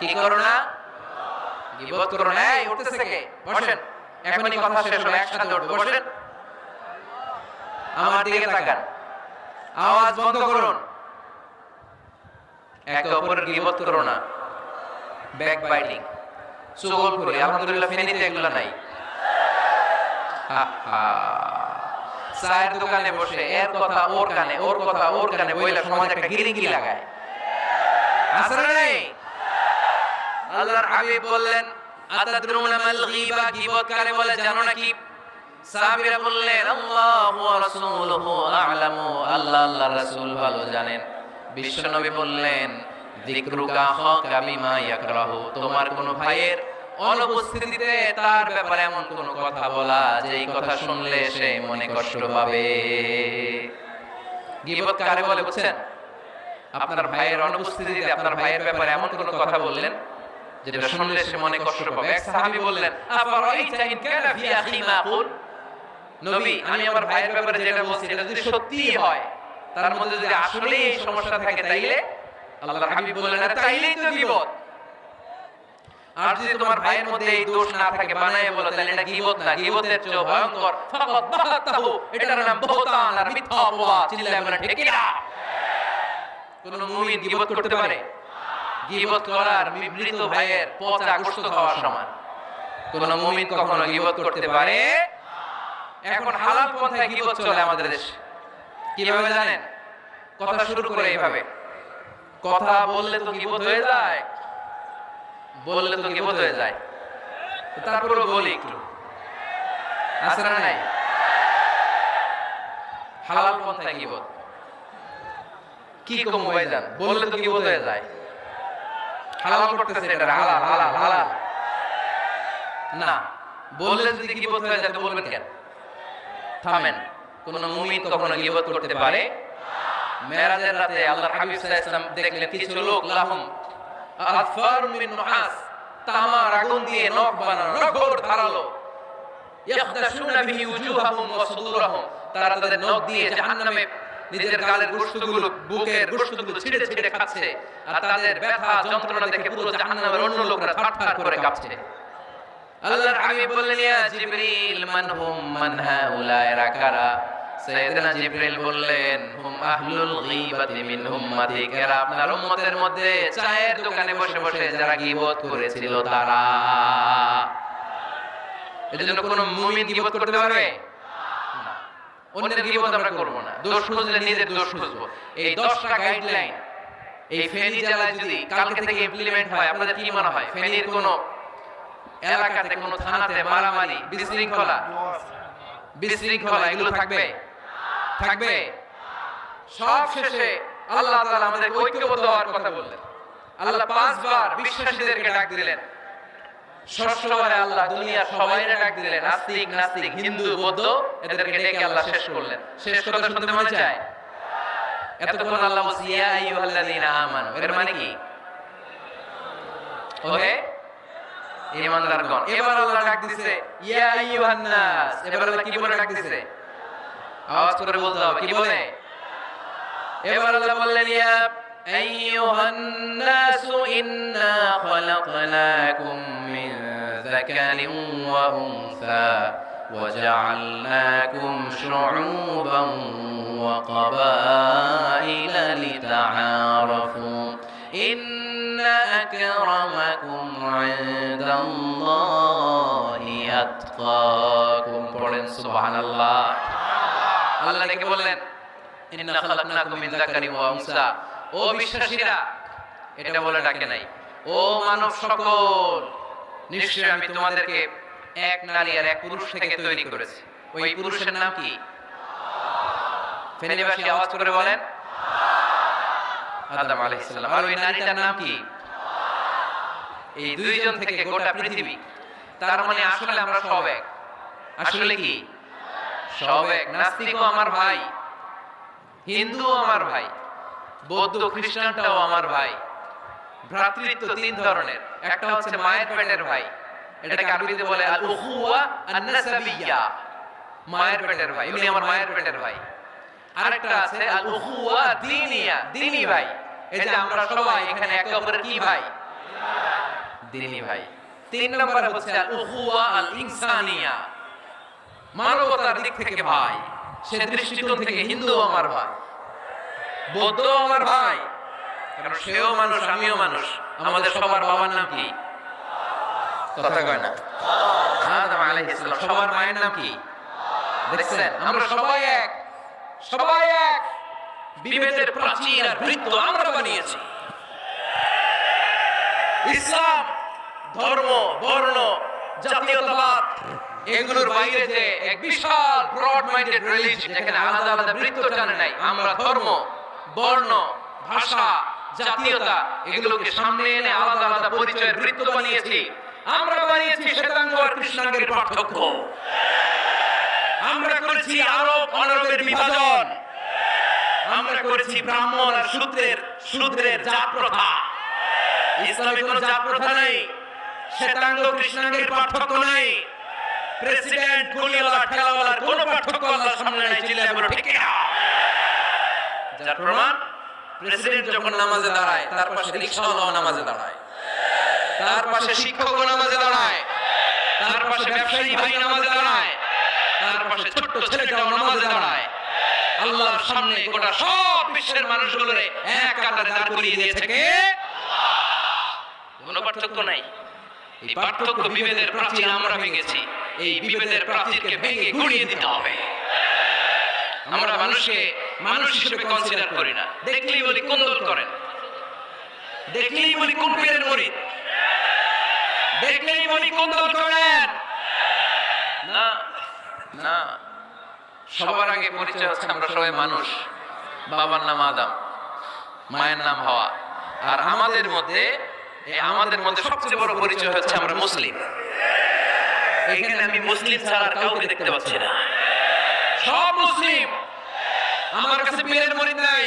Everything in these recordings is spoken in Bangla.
কি করো না? গিবত করো না? এই উঠতেছে কে? বসেন। এখনই কথা শেষ হলো একসাথে উঠবো। বসেন। আমার দিকে তাকান। আওয়াজ বন্ধ করুন। একে অপরের গিবত করো না। ব্যাক বাইটিং চুগলখুরি আলহামদুলিল্লাহ ফেনীতে এগুলো নাই। চায়ের দোকানে বসে এর কথা ওর কানে ওর কথা ওর কানে বইলে সমাজ একটা গিরিঙ্গি লাগায়। না নাই। আল্লাহর হাবিব বললেন আতাদরুনা মাল গীবা? গীবত কারে বলে, জানো নাকি? সাহাবীরা বললেন, আল্লাহু ওয়া রাসূলুহু আ'লামু। আল্লাহ আল্লাহ রাসূল ভালো জানেন। বিশ্বনবী বললেন যিকরুকা হাকা বিমা ইয়াকরাহু? তোমার কোন ভাইয়ের অনুপস্থিতিতে তার ব্যাপারে এমন কোন কথা বলা যে এই কথা শুনলে সে মনে কষ্ট পাবে। গীবত কারে বলে, বুঝছেন? আপনার ভাইয়ের অনুপস্থিতিতে, আপনার ভাইয়ের ব্যাপারে এমন কোন কথা বললেন যেটা শুনলে সে মনে কষ্ট পাবে। এক সাহাবী বললেন আফারাইতা ইন কানা ফি আখি মা কুল নবী আমি আমার ভাইয়ের ব্যাপারে যেটা বলছি এটা যদি সত্যিই হয় তার মধ্যে যদি আসলে এই সমস্যা থাকে তাইলে আল্লাহর হাবিব বললেন "আর তাইলেই তো গীবত আর যদি তোমার ভাইয়ের মধ্যে এই দোষ না থাকে বানায় বলো তাহলে এটা গীবত না গীবতের চেয়ে ভয়ঙ্কর। ফাকাদ বাহাতাহু এটার নাম বহতান আর মিথ্যা অপবাদ চিল্লায় বলে ঠিক না কোন মুমিন গীবত করতে পারে গীবত করার মৃত ভাইয়ের পচা গোশত খাওয়ার সমান। কোন মুমিন কখনো গীবত করতে পারে? এখন হালাল পন্থায় গীবত চলে আমাদের দেশে। কীভাবে জানেন? কথা শুরু করে এইভাবে কথা বললে তো গীবত হয়ে যায়, বললে তো গীবত হয়ে যায়। তারপরে বলি একটু। আছে না নাই? হালাল পন্থায় গীবত। কি কম হয়ে যান বললে তো গীবত হয়ে যায়। হালাল করতেছে এটা হালাল হালাল হালাল না বললে যদি গীবত হয়ে যায় তো বলবেন কেন? থামেন। কোন মুমিন কখনো গীবত করতে পারে? মেরাজের রাতে আল্লাহর হাবিব সাল্লাল্লাহু আলাইহি ওয়াসাল্লাম দেখলেন কিছু লোক লাহুম। আফার মিন নুহাস তামার আগুন দিয়ে নখ বানানো নখর ধারালো। ইয়াখদাশুনা বিহি উজুহাহুম ওয়া সুদুরাহুম। তারা তাদের নখ দিয়ে জাহান্নামে নিজের গালের গোশতগুলো বুকের গোশতগুলো ছিঁড়ে ছিঁড়ে খাচ্ছে আর তাদের ব্যথা যন্ত্রণা দেখে পুরো জাহান্নামের অন্য লোকরা থারথার করে কাঁপছে। আল্লাহর হাবিব বললেন ইয়া জিবরিল মান হুম মান হাউলা এরা কারা? সাইয়েদনা জিবরিল বললেন হুম আহলুল গীবাতি মিন উম্মাতিক এরা আপনার উম্মতের মধ্যে চায়ের দোকানে বসে বসে যারা গীবত করেছিল তারা। এজন্য কোন মুমিন গীবত করতে পারবে অন্যের গীবত আমরা করব না। দোষ খুঁজলে নিজের দোষ খুঁজবো। এই 10টা গাইডলাইন এই ফেনী জেলায় যদি কালকে থেকে ইমপ্লিমেন্ট হয় আপনাদের কি মনে হয়? ফেনীর কোনো এলাকাতে কোনো থানাতে মারামারি বিশৃঙ্খলা বিশৃঙ্খলা এগুলো থাকবে? থাকবে? সব শেষে আল্লাহ তাআলা আমাদের ঐক্যবদ্ধ হওয়ার কথা বললেন। আল্লাহ পাঁচবার বিশ্বাসীদেরকে ডাক দিলেন। আল্লাহ মনে এবার বললেন ইয়া ইন্না খলাকনাকুম মিন যাকারিন ওয়া উনসা وجعلناكم شعوبا وقبائل لتعارفوا إن أكرمكم عند الله أتقاكم পড়েন সুবহানাল্লাহ আল্লাহ ডেকে বললেন ইন্না খালাকনাকুম মিন যাকারিন ওয়া উনসা ও বিশ্বাসীরা এটা বলে ডাকে নাই ও মানব সকল নিশ্চয় আমি তোমাদেরকে এক নারী আর এক পুরুষ থেকে তৈরি করেছি। ওই পুরুষের নাম কি? ফেনীবাসী আওয়াজ করে বলেন। আদম আলাইহিস সালাম। আর ওই নারীটার নাম কি? এই দুইজন থেকে গোটা পৃথিবী। তার মানে আসলে আমরা সব এক। আসলে কি? সব এক। নাস্তিকও আমার ভাই। হিন্দুও আমার ভাই। বৌদ্ধ খ্রিস্টানটাও আমার ভাই। ভ্রাতৃত্ব তিন ধরনের। একটা হচ্ছে মায়ের পেটের ভাই। এটাকে আরবিতে বলে আল উখুয়া আন নাসাবিয়্যা মায়ের পেটের ভাই। উনি আমার মায়ের পেটের ভাই। আরেকটা আছে আল উখুয়া দীনিয়া। দীনি ভাই। এই যে আমরা সবাই এখানে একে অপরের কি ভাই? দিনী ভাই। তিন নম্বরে হচ্ছে আল উখুয়া আল ইনসানিয়া মানবতার দিক থেকে ভাই। সে দৃষ্টিকোণ থেকে হিন্দু আমার ভাই। বৌদ্ধ আমার ভাই। কারণ সেও মানুষ আমিও মানুষ। আমাদের সবার বাবার নাম কি? কথা কয় না। আদম আলাইহিস সালাম সবার মায়ের নাম কি? দেখছেন আমরা সবাই এক। সবাই এক। বিভেদের প্রাচীর আর বৃত্ত আমরা বানিয়েছি। ইসলাম ধর্ম বর্ণ জাতীয়তাবাদ এগুলোর বাইরে যে এক বিশাল ব্রড মাইন্ডেড রিলিজিয়ন যেখানে আলাদা আলাদা বৃত্ত টানে নাই। আমরা ধর্ম বর্ণ ভাষা জাতীয়তা, এগুলোকে সামনে এনে আলাদা আলাদা পরিচয়ের বৃত্ত বানিয়েছি। আমরা বানিয়েছি শ্বেতাঙ্গ আর কৃষ্ণাঙ্গের পার্থক্য। আমরা করেছি আরব অনরবের বিভাজন। আমরা করেছি ব্রাহ্মণ আর শূদ্রের শূদ্রের জাত প্রথা ইসলামে কোনো জাত প্রথা নেই, শ্বেতাঙ্গ, কৃষ্ণাঙ্গের পার্থক্য নেই। প্রেসিডেন্ট গুলিওয়ালা ঠেলাওয়ালার কোনো পার্থক্য আল্লাহর সামনে নাই, চিল্লায় বলো, ঠিক যার প্রমাণ প্রেসিডেন্ট যখন নামাজে দাঁড়ায়, তার পাশে রিক্সাওয়ালাও নামাজে দাঁড়ায়। তার পাশে শিক্ষকও নামাজে দাঁড়ায়। তার পাশে ব্যবসায়ী ভাই নামাজে দাঁড়ায়। তার পাশে ছোট্ট ছেলেটাও নামাজে দাঁড়ায়। আল্লাহর সামনে গোটা সব বিশ্বের মানুষগুলোরে এক কাতারে দাঁড় করিয়ে দিয়েছে কে? কোনো পার্থক্য নাই। এই পার্থক্য বিভেদের প্রাচীর আমরা ভেঙেছি। এই বিভেদের প্রাচীরকে ভেঙে গুড়িয়ে দিতে হবে। আমরা মানুষকে মানুষ হিসেবে কনসিডার করি না। দেখলেই বলি কুন্দল করেন? দেখলেই বলি কোন পীরের মরিদ দেখলেই বলি কুন্দল করেন? না না। সবার আগে পরিচয় হচ্ছে আমরা সবাই মানুষ। বাবার নাম আদম। মায়ের নাম হাওয়া। আর আমাদের মধ্যে আমাদের মধ্যে সবচেয়ে বড় পরিচয় হচ্ছে আমরা মুসলিম। এখানে আমি মুসলিম ছাড়া আর কাউকে দেখতে পাচ্ছি না। সব মুসলিম। আমার কাছে পীরের মরিদ নাই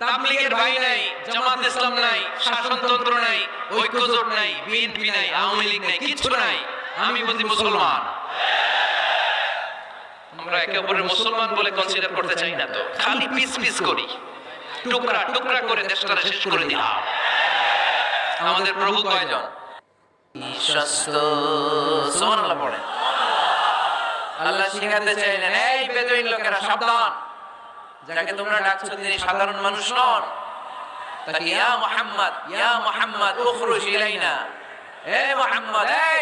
তাবলিগের ভাই নাই জামাত ইসলাম নাই শাসনতন্ত্র নাই ঐক্যজোট নাই বিএনপি নাই আওয়ামী লীগ নাই কিছু নাই। আমি বুঝি মুসলমান। আমরা একে অপরের মুসলমান বলে কনসিডার করতে চাই না তো। খালি পিস পিস করি। টুকরা টুকরা করে দেশটা শেষ করে দিলাম। আমাদের প্রভু কয়জন? সুবহানাল্লাহ আল্লাহ শিখাতে চাইলেন এই বেদুইন লোকেরা সাবধান। যাকে তোমরা ডাকছো তিনি সাধারণ মানুষ নন। তাকে ইয়া মুহাম্মদ ইয়া মুহাম্মদ উখরুজ ইলাইনা। এ মুহাম্মদ এই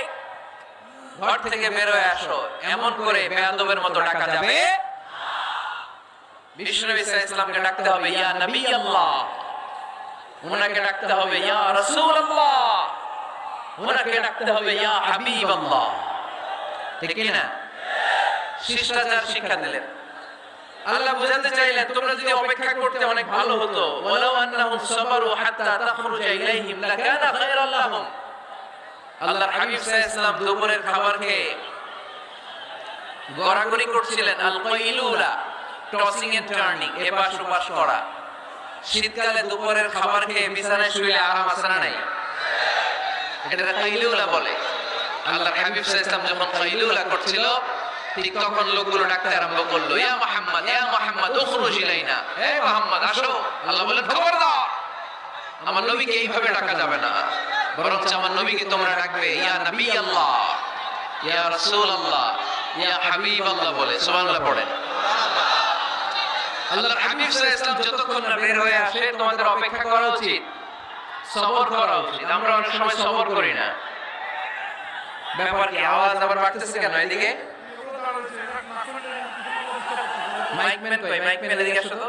ঘর থেকে বের হয়ে আসো। এমন করে বেয়াদবের মতো ডাকা যাবে। বিষ্ণু ইসা ইসলামকে ডাকতে হবে ইয়া নবী। আল্লাহ ওনাকে ডাকতে হবে ইয়া রাসূল আল্লাহ ওনাকে ডাকতে হবে ইয়া হাবিব আল্লাহ ঠিক না শিষ্টাচার শিক্ষা দিলেন। আল্লাহ বুঝাতে চাইলেন, তোমরা যদি অপেক্ষা করতে অনেক ভালো হতো, ওয়ালাউ আন্নাহুম সাবারু হাত্তা তাখরুজা ইলাইহিম লাকানা খায়রাল লাহুম। আল্লাহর হাবিব সাল্লাল্লাহু দুপুরের খাবার খেয়ে গড়াগড়ি করছিলেন, আল কাইলুলা টসিং এন্ড টার্নিং, এপাশ ওপাশ করা। শীতকালে দুপুরের খাবার খেয়ে বিছানায় শুয়ে আরাম আছে নাই? এটা কাইলুলা বলে। আল্লাহর হাবিব সাল্লাল্লাহু যখন কাইলুলা করছিল ঠিক তখন লোকগুলো ডাকতে আরম্ভ করল, ইয়া মুহাম্মদ ইয়া মুহাম্মদ, উখরুজ ইলাইনা। হে মুহাম্মদ, আসো। আল্লাহ বলেন খবরদার, আমার নবীকে এইভাবে ডাকা যাবে না। বরং আমার নবীকে তোমরা ডাকবে, ইয়া নবী আল্লাহ ইয়া রাসূল আল্লাহ ইয়া হাবিব আল্লাহ বলে, সুবহানাল্লাহ পড়েন। আল্লাহর হাবিব সাল্লাল্লাহু আলাইহি যতক্ষণ না বের হয়ে আসে, তোমাদের অপেক্ষা করা উচিত, সবর করা উচিত। আমরা অনেক সময় সবর করি না। ব্যাপার কি, আওয়াজ আবার বাড়তেছে কেন এদিকে? মাইক ম্যান কই? মাইক ম্যান এদিকে আসো তো।